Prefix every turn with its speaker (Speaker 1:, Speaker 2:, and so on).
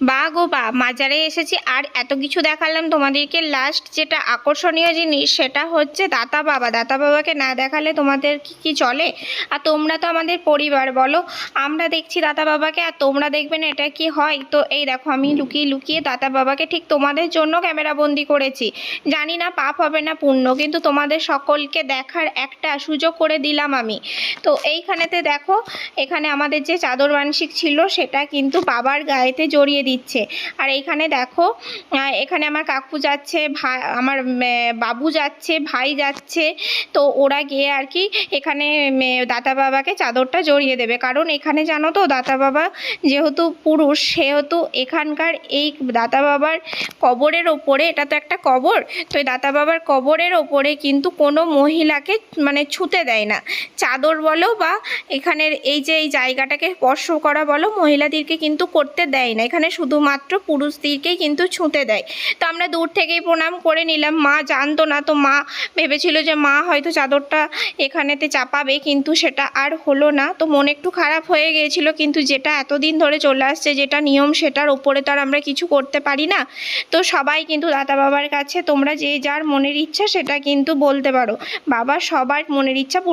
Speaker 1: বা গো বা, মাজারে এসেছি আর এত কিছু দেখালাম তোমাদেরকে। লাস্ট যেটা আকর্ষণীয় জিনিস সেটা হচ্ছে দাতা বাবা। দাতা বাবাকে না দেখালে তোমাদের কি কি চলে? আর তোমরা তো আমাদের পরিবার, বলো। আমরা দেখছি দাতা বাবাকে আর তোমরা দেখবে না এটা কি হয়? তো এই দেখো, আমি লুকিয়ে লুকিয়ে দাতা বাবাকে ঠিক তোমাদের জন্য ক্যামেরা বন্দি করেছি। জানি না পাপ হবে না পুণ্য, কিন্তু তোমাদের সকলকে দেখার একটা সুযোগ করে দিলাম আমি। তো এইখানেতে দেখো, এখানে আমাদের যে চাদর মানসিক ছিল সেটা কিন্তু বাবার গায়েতে জড়িয়ে দিচ্ছে। আর এইখানে দেখো এখানে আমার কাকু যাচ্ছে, ভাই, আমার বাবু যাচ্ছে, ভাই যাচ্ছে। তো ওরা গিয়ে আর কি এখানে দাতা বাবাকে চাদরটা জড়িয়ে দেবে। কারণ এখানে জানো তো, দাতা বাবা যেহেতু পুরুষ, সেহেতু এখানকার এই দাতা বাবার কবরের ওপরে, এটা তো একটা কবর, তো এই দাতা বাবার কবরের ওপরে কিন্তু কোনো মহিলাকে মানে ছুতে দেয় না। চাদর বলো বা এখানের এই যে এই জায়গাটাকে স্পর্শ করা বলো, মহিলাদেরকে কিন্তু করতে দেয় না। এখানে শুধুমাত্র পুরুষদেরকেই কিন্তু ছুঁতে দেয়। তো আমরা দূর থেকেই প্রণাম করে নিলাম। মা জানতো না তো মা ভেবেছিল যে মা হয়তো চাদরটা এখানেতে চাপাবে, কিন্তু সেটা আর হলো না। তো মন একটু খারাপ হয়ে গিয়েছিল, কিন্তু যেটা এতদিন ধরে চলে আসছে, যেটা নিয়ম, সেটার ওপরে তো আর আমরা কিছু করতে পারি না। তো সবাই কিন্তু দাদা বাবার কাছে, তোমরা যে যার মনের ইচ্ছা, সেটা কিন্তু বলতে পারো। বাবা সবার মনের ইচ্ছা